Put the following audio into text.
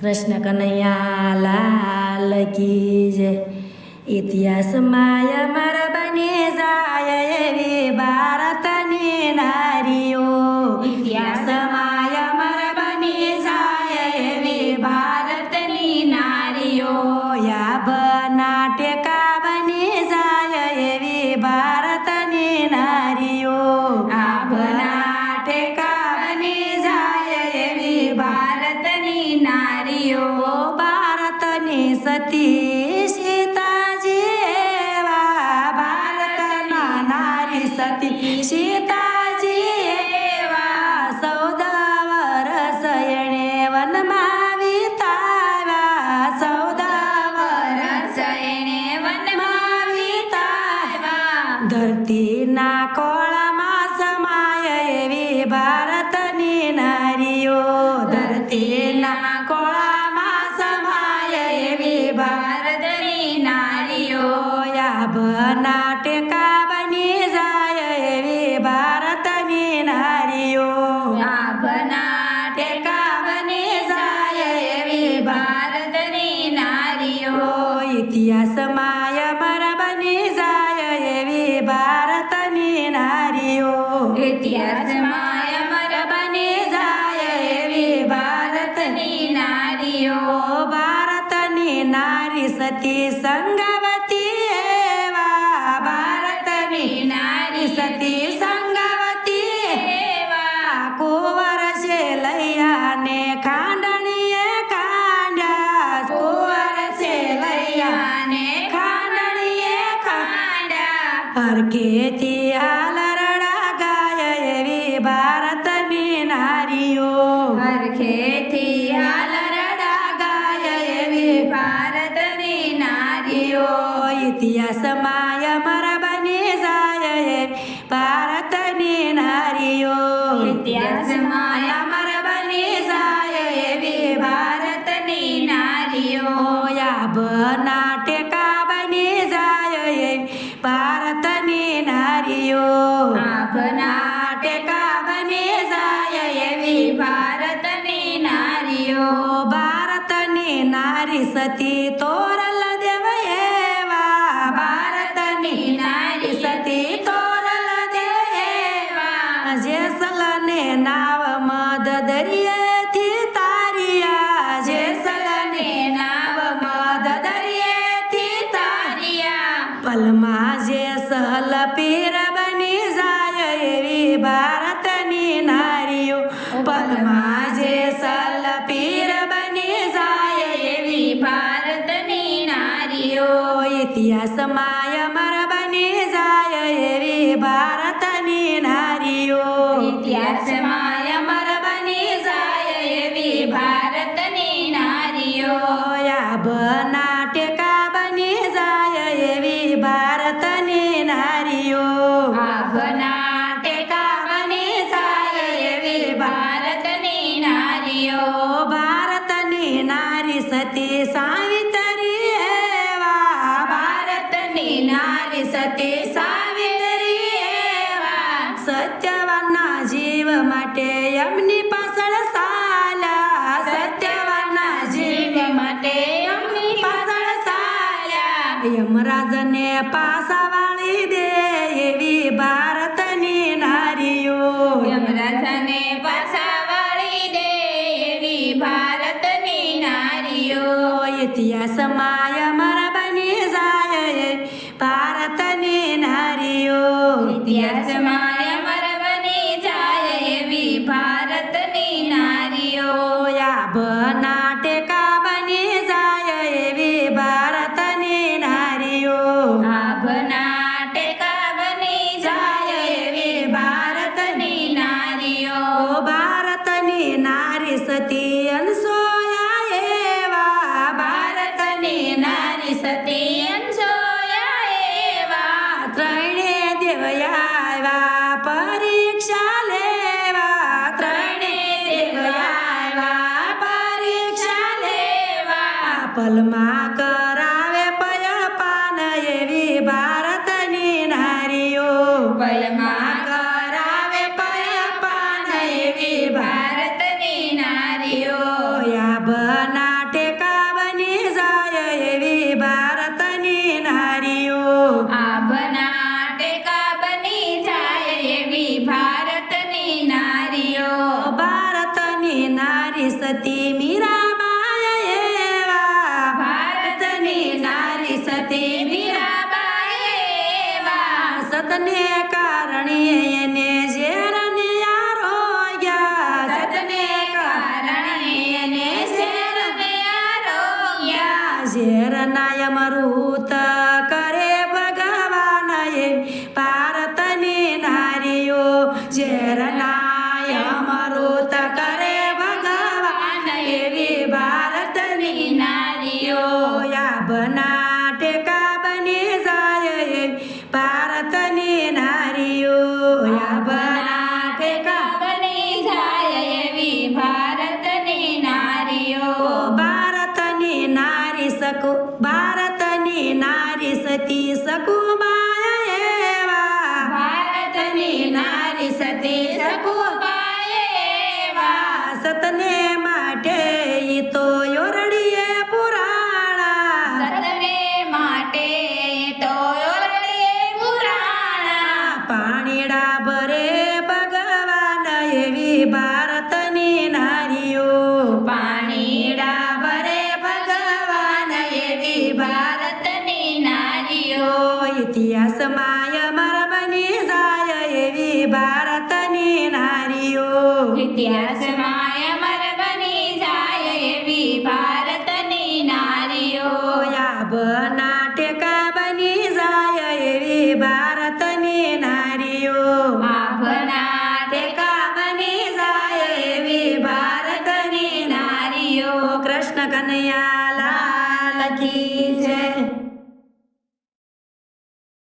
કૃષ્ણ કનૈયા લાલ કી જય. ઇતિહાસમાં મારા બને જાય ધરતીના કોળામાં સમાય એવી ભારતની નારીઓ. ધરતીના કોળામાં સમાય એવી ભારતની નારીઓ. યાભના ટેકા બની જાય એવી ભારતની નારીઓ. યાભના ટેકા બની જાય એવી ભારતની નારીઓ. ઇતિહાસમાં અમર બની જાય ઇતિહાસમાં અમર બની જાય એવી ભારતની નારીઓ ભારતની નારી સતી સંગવતી એવા ભારતની નારી સતી સંગવતી એવા કુંવર છે લૈયાને ખાંડણીએ કાંડા કુંવર છે લૈયાને ખાંડણીએ ખાંડા હરખેથી હાલ ભારતની નારીઓ ભારતની નારી સતી તોરલ દેવ એવા ભારતની નારી સતી તોરલ દેવ એવા જેસલને નાવ મદ દરિયેથી તારિયા જેસલને નાવ મદ દરિયેથી તારિયા પલમાં જેસલ પીર બની પલમાં જે સહલ પીર બની જાય એવી ભારતની નારીઓ. ઇતિહાસમાં અમર બની જાય એવી ભારતની નારીઓ. ઇતિહાસમાં અમર બની જાય એવી ભારતની નારીઓ. યાબના ટેકા બની જાય એવી નારી સતી સાવિત્રી એવા સત્યવાનના જીવ માટે એમની પાછળ સાલા. સત્યવાનના જીવ માટે એમની પાછળ સાલા. યમરાજને પાસા વાળી દે એવી ભારતની નારીઓ. યમરાજને પાછા વળી દે એવી ભારતની નારીઓ. ઇતિહાસમાં યાભના Follow. સતને કારણે એને ઝેરને આરોગ્યા સતને કારણે એને શેરને આરોગ્ય ઝેરના અમૃત કરે ભગવાન એ ભારતની નારીઓ ઝેરના અમૃત કરે ભગવાન એવી ભારતની નારીઓ યા બના નારી સતી સકુબાય એવા ભારતની નારી સતી સકુબાઈ એવા સતને માટે ઈ તો યોરડીએ પુરાણા સતને માટે તો ઓરડીએ પુરાણા પાણીડા ભરે ભગવાન એવી ભારતની નારીઓ ભારતની નારીઓ ઇતિહાસમાં